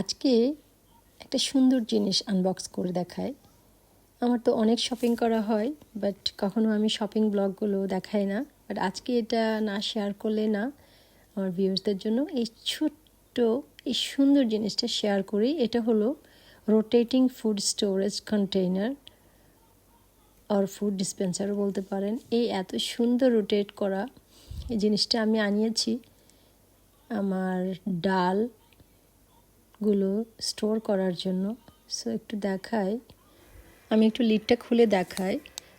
আজকে একটা সুন্দর জিনিস আনবক্স করে দেখায় আমার তো অনেক শপিং করা হয় বাট কখনো আমি শপিং ব্লগগুলো দেখাই না। বাট আজকে এটা না শেয়ার করলে না, আমার ভিউয়ার্সদের জন্য এই ছোট্ট, এই সুন্দর জিনিসটা শেয়ার করি। এটা হলো রোটেটিং ফুড স্টোরেজ কন্টেইনার আর ফুড ডিসপেন্সারও বলতে পারেন। এই এত সুন্দর রোটেট করা এই জিনিসটা আমি আনিয়েছি। আমার ডাল গুলো স্টোর করার জন্য। সো একটু দেখাই। আমি একটু লিডটা খুলে দেখাই।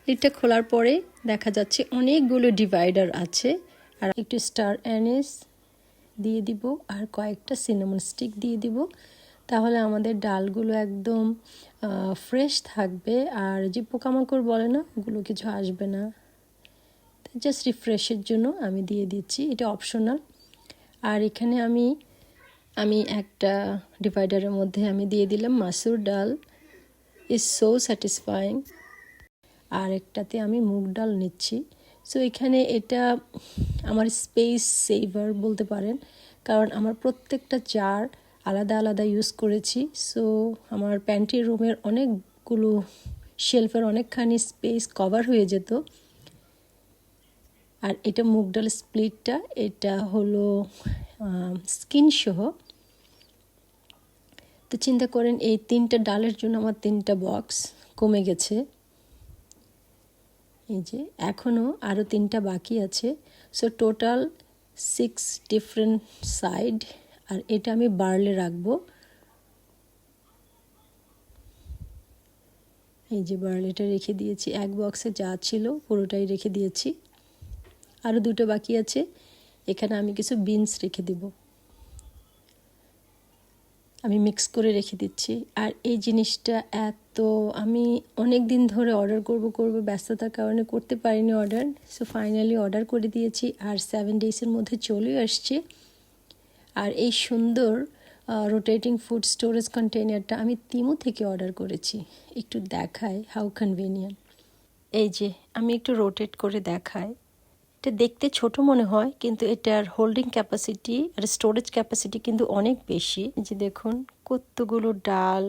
লিডটা খোলার পরে দেখা যাচ্ছে অনেকগুলো ডিভাইডার আছে। আর একটু স্টার অ্যানিস দিয়ে দিব আর কয়েকটা সিনেমন স্টিক দিয়ে দিব। তাহলে আমাদের ডালগুলো একদম ফ্রেশ থাকবে। আর যে পোকামাকড় বলে না, ওগুলো কিছু আসবে না। জাস্ট রিফ্রেশের জন্য আমি দিয়ে দিচ্ছি। এটা অপশনাল আর এখানে আমি আমি একটা ডিভাইডারের মধ্যে আমি দিয়ে দিলাম মাসুর ডাল। ইজ সো স্যাটিসফাইং আর একটাতে আমি মুগ ডাল নিচ্ছি। সো এখানে এটা আমার স্পেস সেভার বলতে পারেন। কারণ আমার প্রত্যেকটা চার আলাদা আলাদা ইউজ করেছি। সো আমার প্যান্ট্রি রুমের অনেকগুলো শেলফের অনেকখানি স্পেস কভার হয়ে যেত। আর এটা মুগ ডাল স্প্লিটটা এটা হলো স্কিন সহ। তো চিন্তা করেন, এই তিনটা ডালের জন্য আমার তিনটা বক্স কমে গেছে। এই যে এখনও আরও তিনটা বাকি আছে। So total six different side আর এটা আমি বার্লে রাখব। এই যে বার্লেটা রেখে দিয়েছি। এক বক্সে যা ছিল, পুরোটাই রেখে দিয়েছি। আরও দুটো বাকি আছে। এখানে আমি কিছু বিনস রেখে দেবো। আমি মিক্স করে রেখে দিচ্ছি। আর এই জিনিসটা এত, আমি অনেক দিন ধরে অর্ডার করব করব, ব্যস্ততার কারণে করতে পারিনি অর্ডার সো ফাইনালি অর্ডার করে দিয়েছি আর সেভেন ডেজের মধ্যে চলে আসছে। আর এই সুন্দর রোটেটিং ফুড স্টোরেজ কন্টেনারটা আমি তিমু থেকে অর্ডার করেছি। একটু দেখাই হাউ কনভিনিয়েন্ট এই যে, আমি একটু রোটেট করে দেখাই। এটা দেখতে ছোট মনে হয়, কিন্তু এটার হোল্ডিং ক্যাপাসিটি আর স্টোরেজ ক্যাপাসিটি কিন্তু অনেক বেশি। যে দেখুন, কতগুলো ডাল,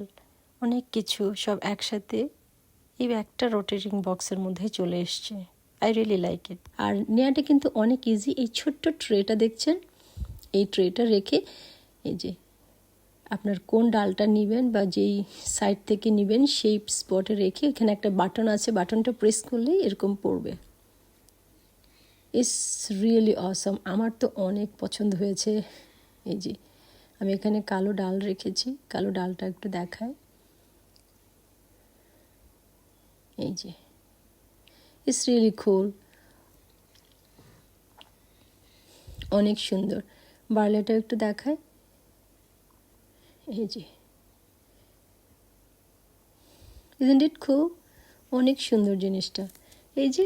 অনেক কিছু সব একসাথে। এই একটা রোটেটিং বক্সের মধ্যে চলে এসছে। আই রিয়েলি লাইক ইট আর নেওয়াটা কিন্তু অনেক ইজি এই ছোট্ট ট্রেটা দেখছেন? এই ট্রেটা রেখে এই যে আপনার কোন ডালটা নেবেন বা যেই সাইড থেকে নেবেন, সেই স্পটে রেখে এখানে একটা বাটন আছে। বাটনটা প্রেস করলেই এরকম পড়বে। ইস রিয়েলি অসম আমার তো অনেক পছন্দ হয়েছে। এই যে, আমি এখানে কালো ডাল রেখেছি। কালো ডালটা একটু দেখায় এই যে ইস রিয়েলি খুল অনেক সুন্দর। বার্লেটা একটু দেখায় এই যে ইজেন্ট ইট খুব অনেক সুন্দর জিনিসটা। এই যে,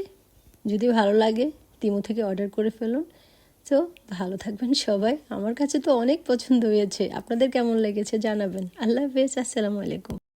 যদি ভালো লাগে তিমু থেকে অর্ডার করে ফেলুন। তো ভালো থাকবেন সবাই। আমার কাছে তো অনেক পছন্দ হয়েছে। আপনাদের কেমন লেগেছে জানাবেন। আল্লাহ হাফেজ। আসসালামু আলাইকুম।